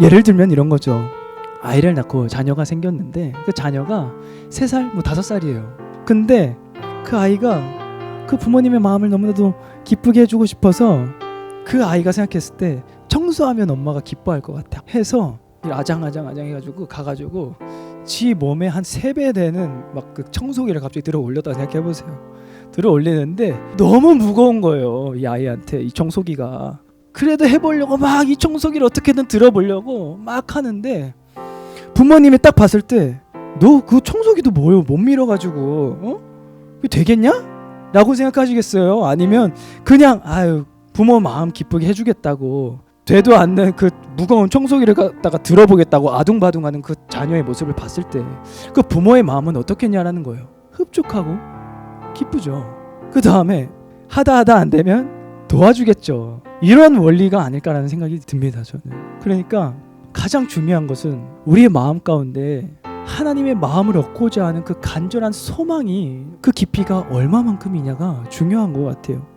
예를 들면 이런 거죠. 아이를 낳고 자녀가 생겼는데 그 자녀가 세 살, 뭐 다섯 살이에요. 근데 그 아이가 그 부모님의 마음을 너무나도 기쁘게 해주고 싶어서 그 아이가 생각했을 때 청소하면 엄마가 기뻐할 것 같아 해서 아장아장 아장 해가지고 가가지고 지 몸에 한 세 배 되는 막 그 청소기를 갑자기 들어 올렸다 생각해 보세요. 들어 올리는데 너무 무거운 거예요 이 아이한테 이 청소기가. 그래도 해보려고 막 이 청소기를 어떻게든 들어보려고 막 하는데 부모님이 딱 봤을 때 너 그 청소기도 뭐요 못 밀어가지고 어? 되겠냐? 라고 생각하시겠어요? 아니면 그냥 아유 부모 마음 기쁘게 해주겠다고 되도 않는 그 무거운 청소기를 갖다가 들어보겠다고 아둥바둥하는 그 자녀의 모습을 봤을 때 그 부모의 마음은 어떻겠냐라는 거예요. 흡족하고 기쁘죠. 그 다음에 하다 하다 안 되면 도와주겠죠. 이런 원리가 아닐까라는 생각이 듭니다. 저는. 그러니까 가장 중요한 것은 우리의 마음 가운데 하나님의 마음을 얻고자 하는 그 간절한 소망이 그 깊이가 얼마만큼이냐가 중요한 것 같아요.